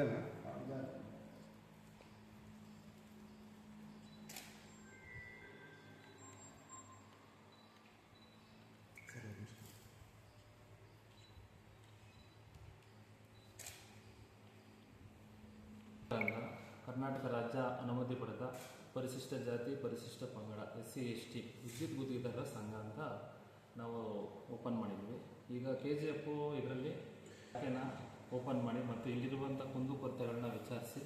ಇದೇನಾ ಕರ್ನಾಟಕ ರಾಜ್ಯ ಅನುಮತಿ ಪಡೆದ ಪರಿಶಿಷ್ಟ ಜಾತಿ, ಪರಿಶಿಷ್ಟ ಪಂಗಡ ಎಸ್ ಸಿ ಎಸ್ ಟಿ ವಿದ್ಯುತ್ ಗುತ್ತಿಗೆದಾರರ ಸಂಘ ಅಂತ ನಾವು ಓಪನ್ ಮಾಡಿದ್ವಿ. ಈಗ ಕೆ ಜಿ ಎಫ್ ಇದರಲ್ಲಿ ಓಪನ್ ಮಾಡಿ ಮತ್ತು ಇಲ್ಲಿರುವಂಥ ಕುಂದುಕೊರತೆಗಳನ್ನ ವಿಚಾರಿಸಿ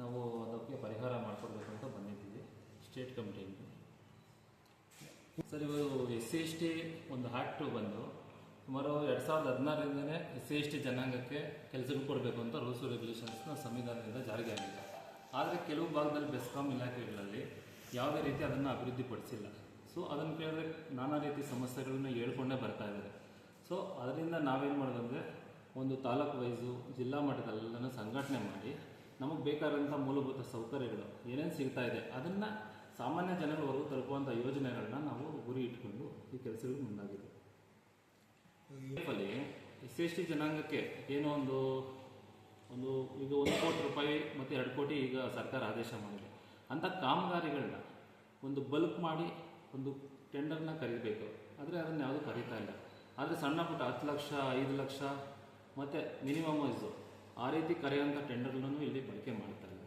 ನಾವು ಅದಕ್ಕೆ ಪರಿಹಾರ ಮಾಡಿಕೊಡ್ಬೇಕು ಅಂತ ಬಂದಿದ್ದೀವಿ ಸ್ಟೇಟ್ ಕಮಿಟಿಯಿಂದ ಸರ್, ಇವರು ಎಸ್ ಸಿ ಎಸ್ ಟಿ ಒಂದು ಆ್ಯಕ್ಟು ಬಂದು ಸುಮಾರು ಎರಡು ಸಾವಿರದ ಹದಿನಾರರಿಂದನೇ ಎಸ್ ಸಿ ಎಸ್ ಟಿ ಜನಾಂಗಕ್ಕೆ ಕೆಲಸ ಕೊಡಬೇಕು ಅಂತ ರೂಲ್ಸ್ ರೆಗ್ಯುಲೇಷನ್ಸ್ನ ಸಂವಿಧಾನದಿಂದ ಜಾರಿಗೆ ಆಗಿದೆ. ಆದರೆ ಕೆಲವು ಭಾಗದಲ್ಲಿ ಬೆಸ್ಕಾಂ ಇಲಾಖೆಗಳಲ್ಲಿ ಯಾವುದೇ ರೀತಿ ಅದನ್ನು ಅಭಿವೃದ್ಧಿಪಡಿಸಿಲ್ಲ. ಸೊ ಅದನ್ನು ಕೇಳಿದ್ರೆ ನಾನಾ ರೀತಿ ಸಮಸ್ಯೆಗಳನ್ನ ಹೇಳ್ಕೊಂಡೇ ಬರ್ತಾ ಇದ್ದಾರೆ. ಸೊ ಅದರಿಂದ ನಾವೇನು ಮಾಡೋದಂದರೆ ಒಂದು ತಾಲೂಕು ವೈಸು ಜಿಲ್ಲಾ ಮಟ್ಟದಲ್ಲೆಲ್ಲನೂ ಸಂಘಟನೆ ಮಾಡಿ ನಮಗೆ ಬೇಕಾದಂಥ ಮೂಲಭೂತ ಸೌಕರ್ಯಗಳು ಏನೇನು ಸಿಗ್ತಾ ಇದೆ ಅದನ್ನು ಸಾಮಾನ್ಯ ಜನಗಳವರೆಗೂ ತಲುಪುವಂಥ ಯೋಜನೆಗಳನ್ನ ನಾವು ಗುರಿ ಇಟ್ಕೊಂಡು ಈ ಕೆಲಸಗಳು ಮುಂದಾಗಿದೆ ಎಸ್ ಎಸ್ ಟಿ ಜನಾಂಗಕ್ಕೆ ಏನೋ ಒಂದು ಒಂದು ಈಗ ಒಂದು ಕೋಟಿ ರೂಪಾಯಿ ಮತ್ತು ಎರಡು ಕೋಟಿ ಈಗ ಸರ್ಕಾರ ಆದೇಶ ಮಾಡಿದೆ. ಅಂಥ ಕಾಮಗಾರಿಗಳನ್ನ ಒಂದು ಬಲ್ಕ್ ಮಾಡಿ ಒಂದು ಟೆಂಡರ್ನ ಕರಿಬೇಕು. ಆದರೆ ಅದನ್ನು ಯಾವುದು ಕರೀತಾ ಇಲ್ಲ. ಆದರೆ ಸಣ್ಣ ಪುಟ್ಟ ಹತ್ತು ಲಕ್ಷ, ಐದು ಲಕ್ಷ ಮತ್ತು ಮಿನಿಮಮ್ ವೈಸು ಆ ರೀತಿ ಕರೆಯುವಂಥ ಟೆಂಡರ್ಗಳನ್ನು ಇಲ್ಲಿ ಬಳಕೆ ಮಾಡ್ತಾ ಇಲ್ಲ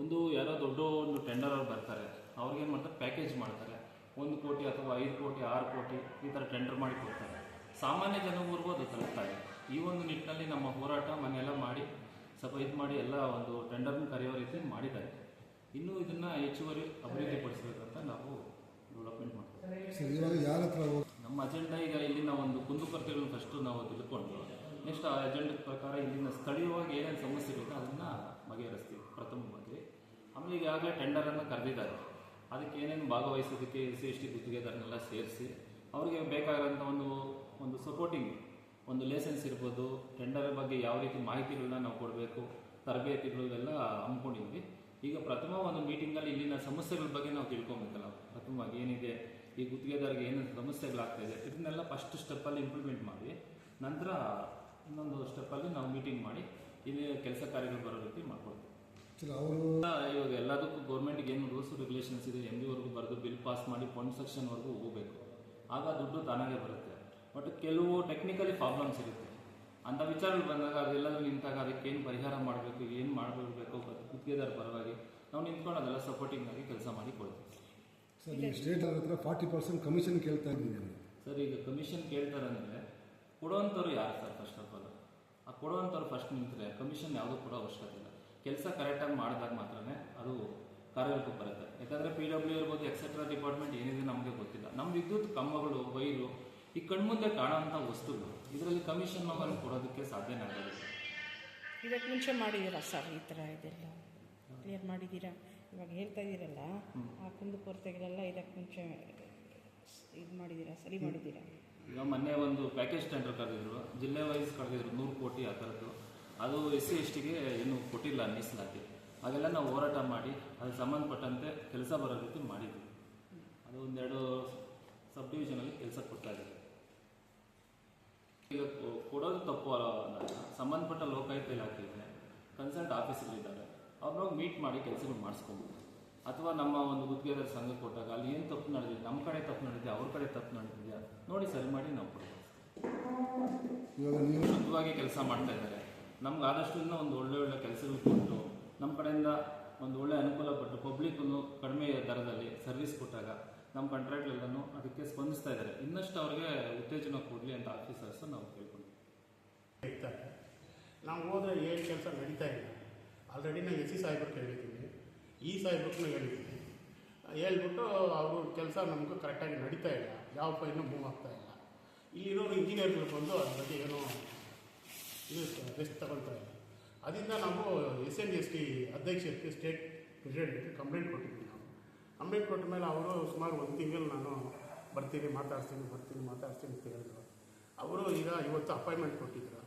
ಒಂದು ಯಾರೋ ದೊಡ್ಡ ಒಂದು ಟೆಂಡರ್ ಅವ್ರು ಬರ್ತಾರೆ. ಅವ್ರಿಗೇನು ಮಾಡ್ತಾರೆ? ಪ್ಯಾಕೇಜ್ ಮಾಡ್ತಾರೆ. ಒಂದು ಕೋಟಿ ಅಥವಾ ಐದು ಕೋಟಿ ಆರು ಕೋಟಿ ಈ ಥರ ಟೆಂಡರ್ ಮಾಡಿ ಕೊಡ್ತಾರೆ. ಸಾಮಾನ್ಯ ಜನಗಳಿಗೂ ಅದು ತಲುಪ್ತಾ ಇದೆ. ಈ ಒಂದು ನಿಟ್ಟಿನಲ್ಲಿ ನಮ್ಮ ಹೋರಾಟ ಮನೆಯೆಲ್ಲ ಮಾಡಿ ಸ್ವಲ್ಪ ಇದು ಮಾಡಿ ಎಲ್ಲ ಒಂದು ಟೆಂಡರ್ನ ಕರೆಯೋ ರೀತಿ ಮಾಡಿದ್ದಾರೆ. ಇನ್ನೂ ಇದನ್ನು ಹೆಚ್ಚುವರಿ ಅಭಿವೃದ್ಧಿಪಡಿಸಬೇಕಂತ ನಾವು ಡೆವಲಪ್ಮೆಂಟ್ ಮಾಡ್ತೀವಿ. ನಮ್ಮ ಅಜೆಂಡಾ ಈಗ ಇಲ್ಲಿನ ಒಂದು ಕುಂದುಕೊರತೆಗಳನ್ನ ಫಸ್ಟು ನಾವು ತಿಳ್ಕೊಂಡು ನೆಕ್ಸ್ಟ್ ಆ ಪ್ರಕಾರ ಇಲ್ಲಿನ ಸ್ಥಳೀಯವಾಗಿ ಏನೇನು ಸಮಸ್ಯೆ ಬೇಕೋ ಅದನ್ನು ಬಗೆಹರಿಸ್ತೀವಿ ಪ್ರಥಮವಾಗಿ. ಆಮೇಲೆ ಈಗಾಗಲೇ ಟೆಂಡರನ್ನು ಕರೆದಿದ್ದಾರೆ. ಅದಕ್ಕೆ ಏನೇನು ಭಾಗವಹಿಸೋದಕ್ಕೆ ಎಸ್ ಸಿ ಎಸ್ ಟಿ ಗುತ್ತಿಗೆದಾರನ್ನೆಲ್ಲ ಸೇರಿಸಿ, ಅವರಿಗೆ ಬೇಕಾಗಿರೋಂಥ ಒಂದು ಒಂದು ಸಪೋರ್ಟಿಂಗ್ ಒಂದು ಲೈಸೆನ್ಸ್ ಇರ್ಬೋದು ಟೆಂಡರ್ ಬಗ್ಗೆ ಯಾವ ರೀತಿ ಮಾಹಿತಿಗಳನ್ನ ನಾವು ಕೊಡಬೇಕು, ತರಬೇತಿಗಳು ಇವೆಲ್ಲ ಹಮ್ಮಿಕೊಂಡಿದ್ವಿ. ಈಗ ಪ್ರಥಮ ಒಂದು ಮೀಟಿಂಗಲ್ಲಿ ಇಲ್ಲಿನ ಸಮಸ್ಯೆಗಳ ಬಗ್ಗೆ ನಾವು ತಿಳ್ಕೊಬೇಕಲ್ಲ. ಪ್ರಥಮವಾಗಿ ಏನಿದೆ, ಈ ಗುತ್ತಿಗೆದಾರಿಗೆ ಏನೇನು ಸಮಸ್ಯೆಗಳಾಗ್ತಾಯಿದೆ ಇದನ್ನೆಲ್ಲ ಫಸ್ಟ್ ಸ್ಟೆಪ್ಪಲ್ಲಿ ಇಂಪ್ಲಿಮೆಂಟ್ ಮಾಡಿ, ನಂತರ ಇನ್ನೊಂದು ಸ್ಟೆಪ್ಪಲ್ಲಿ ನಾವು ಮೀಟಿಂಗ್ ಮಾಡಿ ಇಲ್ಲಿ ಕೆಲಸ ಕಾರ್ಯಗಳು ಬರೋ ರೀತಿ ಮಾಡ್ಕೊಡ್ತೀವಿ. ಅವರು ಇವಾಗ ಎಲ್ಲದಕ್ಕೂ ಗೌರ್ಮೆಂಟ್ಗೆ ಏನು ರೂಲ್ಸ್ ರೆಗ್ಯುಲೇಷನ್ಸ್ ಇದೆ ಎಂ ಬಿವರೆಗೂ ಬರೆದು ಬಿಲ್ ಪಾಸ್ ಮಾಡಿ ಫಂಡ್ ಸೆಕ್ಷನ್ವರೆಗೂ ಹೋಗಬೇಕು. ಆಗ ದುಡ್ಡು ತಾನಾಗೆ ಬರುತ್ತೆ. ಬಟ್ ಕೆಲವು ಟೆಕ್ನಿಕಲಿ ಪ್ರಾಬ್ಲಮ್ಸ್ ಇರುತ್ತೆ. ಅಂಥ ವಿಚಾರಗಳು ಬಂದಾಗ ಅದೆಲ್ಲದೂ ನಿಂತಾಗ ಅದಕ್ಕೆ ಏನು ಪರಿಹಾರ ಮಾಡಬೇಕು ಏನು ಮಾಡಬೇಕು ಗುತ್ತಿಗೆದಾರ ಪರವಾಗಿ ನಾವು ನಿಂತ್ಕೊಂಡು ಅದೆಲ್ಲ ಸಪೋರ್ಟಿಂಗ್ ಆಗಿ ಕೆಲಸ ಮಾಡಿ ಕೊಡ್ತೀವಿ. ಸರ್ ನೀವು ಸ್ಟೇಟ್ ಹತ್ರ ಫಾರ್ಟಿ ಪರ್ಸೆಂಟ್ ಕಮಿಷನ್ ಕೇಳ್ತಾ ಇದ್ದೀನಿ ಸರ್ ಈಗ ಕಮಿಷನ್ ಕೇಳ್ತಾರೆ ಅಂದರೆ ಕೊಡುವಂಥವ್ರು ಯಾರು ಸರ್ ಫಸ್ಟ್ ಆಫ್ ಆಲ್ ಕೊಡುವಂಥವ್ರು ಫಸ್ಟ್ ನಿಂತರೆ ಕಮಿಷನ್ ಯಾವುದೂ ಕೊಡೋ ಅವಶ್ಯಕತೆ ಇಲ್ಲ. ಕೆಲಸ ಕರೆಕ್ಟಾಗಿ ಮಾಡಿದಾಗ ಮಾತ್ರನೇ ಅದು ಕಾರ್ಯರೂಪಕ್ಕೆ ಬರುತ್ತೆ. ಯಾಕಂದರೆ ಪಿ ಡಬ್ಲ್ಯೂ ಇರ್ಬೋದು ಎಕ್ಸೆಟ್ರಾ ಡಿಪಾರ್ಟ್ಮೆಂಟ್ ಏನಿದೆ ನಮಗೆ ಗೊತ್ತಿಲ್ಲ. ನಮ್ಮ ವಿದ್ಯುತ್ ಕಂಬಗಳು ವೈರು ಈ ಕಣ್ಮುಂದೆ ಕಾಣೋಂಥ ವಸ್ತುಗಳು ಇದರಲ್ಲಿ ಕಮಿಷನ್ ನಂಬರ್ ಕೊಡೋದಕ್ಕೆ ಸಾಧ್ಯನೇ ಆಗೋದಿಲ್ಲ ಇದಕ್ಕೆ ಮುಂಚೆ ಮಾಡಿದ್ದೀರಾ ಸರ್ ಈ ಥರ ಇದೆಲ್ಲ? ಕ್ಲಿಯರ್ ಮಾಡಿದ್ದೀರಾ ಇವಾಗ ಹೇಳ್ತಾ ಇದ್ದೀರಲ್ಲ ಆ ಕುಂದುಕೊರತೆಗಳೆಲ್ಲ ಇದಕ್ಕೆ ಮುಂಚೆ ಇದು ಮಾಡಿದ್ದೀರಾ ಸರಿ ಮಾಡಿದ್ದೀರಾ ಈಗ ಮೊನ್ನೆ ಒಂದು ಪ್ಯಾಕೇಜ್ ಟೆಂಡರ್ ಕರೆದಿದ್ರು. ಜಿಲ್ಲೆ ವೈಸ್ ಕರೆದಿದ್ರು ನೂರು ಕೋಟಿ ಆ ಥರದ್ದು. ಅದು ಎಸ್ ಸಿ ಎಸ್ ಟಿಗೆ ಏನು ಕೊಟ್ಟಿಲ್ಲ ಮೀಸಲಾತಿ. ಅದೆಲ್ಲ ನಾವು ಹೋರಾಟ ಮಾಡಿ ಅದಕ್ಕೆ ಸಂಬಂಧಪಟ್ಟಂತೆ ಕೆಲಸ ಬರೋ ರೀತಿ ಮಾಡಿದ್ವಿ. ಅದು ಒಂದೆರಡು ಸಬ್ ಡಿವಿಷನಲ್ಲಿ ಕೆಲಸ ಕೊಡ್ತಾ ಇದ್ದಾರೆ. ಈಗ ಕೊಡೋದು ತಪ್ಪು. ಸಂಬಂಧಪಟ್ಟ ಲೋಕಾಯುಕ್ತ ಇಲಾಖೆ ಇದೆ ಕನ್ಸಲ್ಟ್ ಆಫೀಸರ್ಗಳಿದ್ದಾರೆ ಅವ್ರನ್ನ ಮೀಟ್ ಮಾಡಿ ಕೆಲಸಗಳು ಮಾಡಿಸ್ಕೊಬೋದು ಅಥವಾ ನಮ್ಮ ಒಂದು ಗುತ್ತಿಗೆದಾರ ಸಂಘ ಕೊಟ್ಟಾಗ ಅಲ್ಲಿ ಏನು ತಪ್ಪು ನಡೆದಿದೆ ನಮ್ಮ ಕಡೆ ತಪ್ಪು ನಡೆದಿದೆ ಅವ್ರ ಕಡೆ ತಪ್ಪು ನಡೆದಿದೆಯಾ? ನೋಡಿ ಸರಿ ಮಾಡಿ ನಾವು ಕೊಡ್ಬೋದು ಇವಾಗ ನೀವು ಶುದ್ಧವಾಗಿ ಕೆಲಸ ಮಾಡ್ತಾ ಇದ್ದಾರೆ. ನಮ್ಗೆ ಆದಷ್ಟು ಇನ್ನೂ ಒಂದು ಒಳ್ಳೆ ಒಳ್ಳೆ ಕೆಲಸಗಳು ಕೊಟ್ಟು ನಮ್ಮ ಕಡೆಯಿಂದ ಒಂದು ಒಳ್ಳೆ ಅನುಕೂಲ ಪಟ್ಟು ಪಬ್ಲಿಕ್ಕನ್ನು ಕಡಿಮೆ ದರದಲ್ಲಿ ಸರ್ವಿಸ್ ಕೊಟ್ಟಾಗ ನಮ್ಮ ಕಾಂಟ್ರಾಕ್ಟ್ಗಳೆಲ್ಲನೂ ಅದಕ್ಕೆ ಸ್ಪಂದಿಸ್ತಾ ಇದ್ದಾರೆ. ಇನ್ನಷ್ಟು ಅವ್ರಿಗೆ ಉತ್ತೇಜನ ಕೊಡಲಿ ಅಂತ ಆಫೀಸರ್ಸ್ ನಾವು ಕೇಳ್ಕೊಂಡು ಇರ್ತಾರೆ ನಾವು ಹೋದ್ರೆ ಏನು ಕೆಲಸ ನಡೀತಾ ಇಲ್ಲ. ಆಲ್ರೆಡಿ ನಾವು ಎಸ್ ಸಿ ಸಾಹೇಬರು ಹೇಳಿದ್ದೀವಿ ಈ ಸಾಹೇಬ್ರಿಗೂ ಹೇಳಿದ್ದೀನಿ ಹೇಳ್ಬಿಟ್ಟು ಅವರು ಕೆಲಸ ನಮಗೂ ಕರೆಕ್ಟಾಗಿ ನಡೀತಾ ಇಲ್ಲ. ಯಾವ ಪೈನೂ ಮೂವ್ ಆಗ್ತಾ ಇಲ್ಲ. ಇಲ್ಲಿರೋರು ಇಂಜಿನಿಯರ್ಗಳು ಬಂದು ಅದ್ರ ಬಗ್ಗೆ ಏನೋ ಇದು ರೆಸ್ಟ್ ತಗೊಳ್ತಾ ಇಲ್ಲ ಅದರಿಂದ ನಾವು ಎಸ್ ಎನ್ ಎಸ್ ಟಿ ಅಧ್ಯಕ್ಷರಿಗೆ ಸ್ಟೇಟ್ ಪ್ರೆಸಿಡೆಂಟ್ಗೆ ಕಂಪ್ಲೇಂಟ್ ಕೊಟ್ಟಿದ್ದೀವಿ ನಾವು. ಕಂಪ್ಲೇಂಟ್ ಕೊಟ್ಟ ಮೇಲೆ ಅವರು ಸುಮಾರು ಒಂದು ತಿಂಗಳು ನಾನು ಬರ್ತೀನಿ ಮಾತಾಡ್ತೀನಿ ಬರ್ತೀನಿ ಮಾತಾಡ್ತೀನಿ ಅಂತ ಹೇಳಿದ್ರು. ಅವರು ಈಗ ಇವತ್ತು ಅಪಾಯಿಂಟ್ಮೆಂಟ್ ಕೊಟ್ಟಿದ್ರು.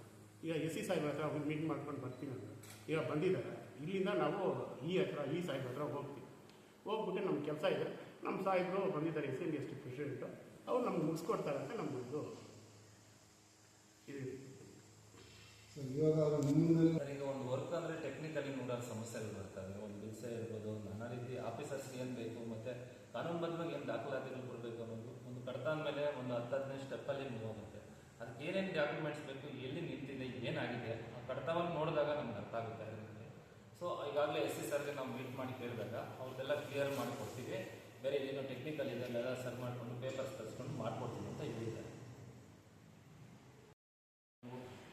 ಈಗ ಎಸ್ ಸಿ ಸಾಹೇಬ್ ಹತ್ರ ಹೋಗಿ ಮೀಟ್ ಮಾಡ್ಕೊಂಡು ಬರ್ತೀನಿ ಅಂತ. ಈಗ ಬಂದಿದ್ದಾರೆ. ಇಲ್ಲಿಂದ ನಾವು ಈ ಹತ್ರ ಈ ಸಾಹೇಬ್ ಹತ್ರ ಹೋಗ್ತೀವಿ. ಹೋಗ್ಬಿಟ್ಟು ನಮ್ಮ ಕೆಲಸ ಇದೆ. ನಮ್ಮ ಸಾಹೇಬರು ಬಂದಿದ್ದಾರೆ S N S T president. ಅವ್ರು ನಮ್ಗೆ ಮುಗಿಸ್ಕೊಡ್ತಾರೆ ಅಂತ ನಮ್ಮದು ಇದು. ಇವಾಗ ಅವರು ನಿಮ್ಮಲ್ಲಿ ಸರ್ ಈಗ ಒಂದು ವರ್ಕ್ ಅಂದರೆ ಟೆಕ್ನಿಕಲಿ ನೋಡೋ ಸಮಸ್ಯೆಗಳು ಬರ್ತವೆ ಒಂದು ದಿವಸ ಇರ್ಬೋದು ನಾನಾ ರೀತಿ ಆಫೀಸರ್ಸ್ಗೆ ಏನು ಬೇಕು ಮತ್ತು ಕಾನೂನುಬದ್ಧವಾಗಿ ಏನು ದಾಖಲಾತಿಗಳು ಕೊಡಬೇಕು ಅನ್ನೋದು ಒಂದು ಕಡ್ತ ಮೇಲೆ ಒಂದು ಹತ್ತು ಹದಿನೈದು ಸ್ಟೆಪ್ಪಲ್ಲಿ ಮೂವ್ ಆಗುತ್ತೆ ಅದಕ್ಕೆ ಏನೇನು ಡಾಕ್ಯುಮೆಂಟ್ಸ್ ಬೇಕು, ಎಲ್ಲಿ ನಿಂತಿದೆ, ಏನಾಗಿದೆ ಆ ಕಡತವನ್ನು ನೋಡಿದಾಗ ನಮ್ಗೆ ಅರ್ಥ ಆಗುತ್ತೆ ಅದರಲ್ಲಿ ಸೊ ಈಗಾಗಲೇ ಎಸ್ ಸಿ ಸರ್ಗೆ ನಾವು ಮೀಟ್ ಮಾಡಿ ಕೇಳಿದಾಗ ಅವ್ರದ್ದೆಲ್ಲ ಕ್ಲಿಯರ್ ಮಾಡಿಕೊಡ್ತೀವಿ ಬೇರೆ ಏನೋ ಟೆಕ್ನಿಕಲ್ ಇದೆಲ್ಲ ಸರ್ ಮಾಡಿಕೊಂಡು ಪೇಪರ್ಸ್ ತರಿಸ್ಕೊಂಡು ಮಾಡ್ಕೊಡ್ತೀವಿ ಅಂತ ಹೇಳಿದ್ದಾರೆ.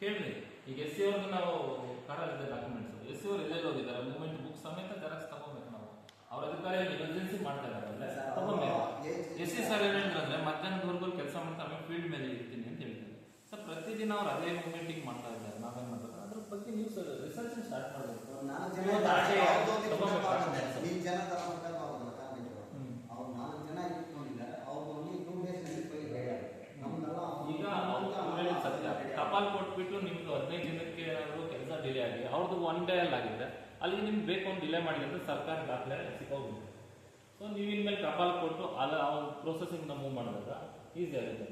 ಕೇಳಿರಿ ಈಗ ಎಸ್ ಸಿ ಅವ್ರದ್ದು ನಾವು ಕಾಡಲ್ಲಿದೆ ಡಾಕ್ಯುಮೆಂಟ್ಸ್ ಎಸ್ ಸಿ ಅವ್ರು ಎಲ್ಲೆಲ್ಲಿ ಹೋಗಿದ್ದಾರೆ? ಮೂವ್ಮೆಂಟ್ ಬುಕ್ ಸಮೇತ ಜೆರಾಕ್ಸ್ ತಗೋಬೇಕು ನಾವು ಅವ್ರ ಅಧಿಕಾರಿಯಲ್ಲಿ ಎಮರ್ಜೆನ್ಸಿ ಮಾಡ್ತಾ ಇದ್ದಾರೆ ಅಲ್ಲೇ ತಗೋಬೇಕು ಎಸ್ ಸಿ ಸರ್ ಏನಂದ್ರೆ ಮಧ್ಯಾಹ್ನದವರೆಗೂ ಕೆಲಸ ಮಾಡ್ತಾ ಆಮೇಲೆ ಫೀಲ್ಡ್ ಮೇಲೆ ಇರ್ತೀನಿ ಅಂತ ಹೇಳ್ತಾರೆ ಅವ್ರು ಅದೇ ಮೂವ್ಮೆಂಟಿಂಗ್ ಮಾಡ್ತಾ ಇದ್ದಾರೆ. ನಾವೇನ್ ಮಾಡ್ತಾರೆ ಅದ್ರ ಬಗ್ಗೆ ನೀವು ಸರ್ ರಿಸರ್ಚ್ ಸ್ಟಾರ್ಟ್ ಮಾಡಬೇಕು. ನಾಲ್ಕು ಜನ. ನೀನ್ ಜನ. ಅವ್ರು ನಾಲ್ಕು ಜನ ಇಟ್ಕೊಂಡಿದ್ದಾರೆ ಅವ್ರು ಒಂದು ಟೂ ಡೇಸ್ನಲ್ಲಿ ಫೈಲ್ ರೆಡಿ ನಮ್ದೆಲ್ಲ ಈಗ ಅವ್ರು ಸತ್ಯ. ಟಪಾಲ್ ಕೊಟ್ಬಿಟ್ಟು ನಿಮ್ದು ಹದಿನೈದು ದಿನಕ್ಕೆ ಏನಾದರೂ ಕೆಲಸ ಡಿಲೇ ಆಗಿ ಅವ್ರದ್ದು ಒನ್ ಡೇ ಅಲ್ಲಿ ಆಗಿದೆ. ಅಲ್ಲಿಗೆ ನಿಮ್ಗೆ ಬೇಕು ಒಂದು ಡಿಲೇ ಮಾಡಿದ್ರೆ ಅಂತ ಸರ್ಕಾರ ದಾಖಲೆ ಸಿಕ್ಕೋಗುತ್ತೆ ಸೊ ನೀವು ಇನ್ಮೇಲೆ ಟಪಾಲ್ ಕೊಟ್ಟು ಅಲ್ಲ ಅವ್ರ ಪ್ರೊಸೆಸಿಂಗ್ ಮೂವ್ ಮಾಡಿದಾಗ ಈಸಿ ಆಗುತ್ತೆ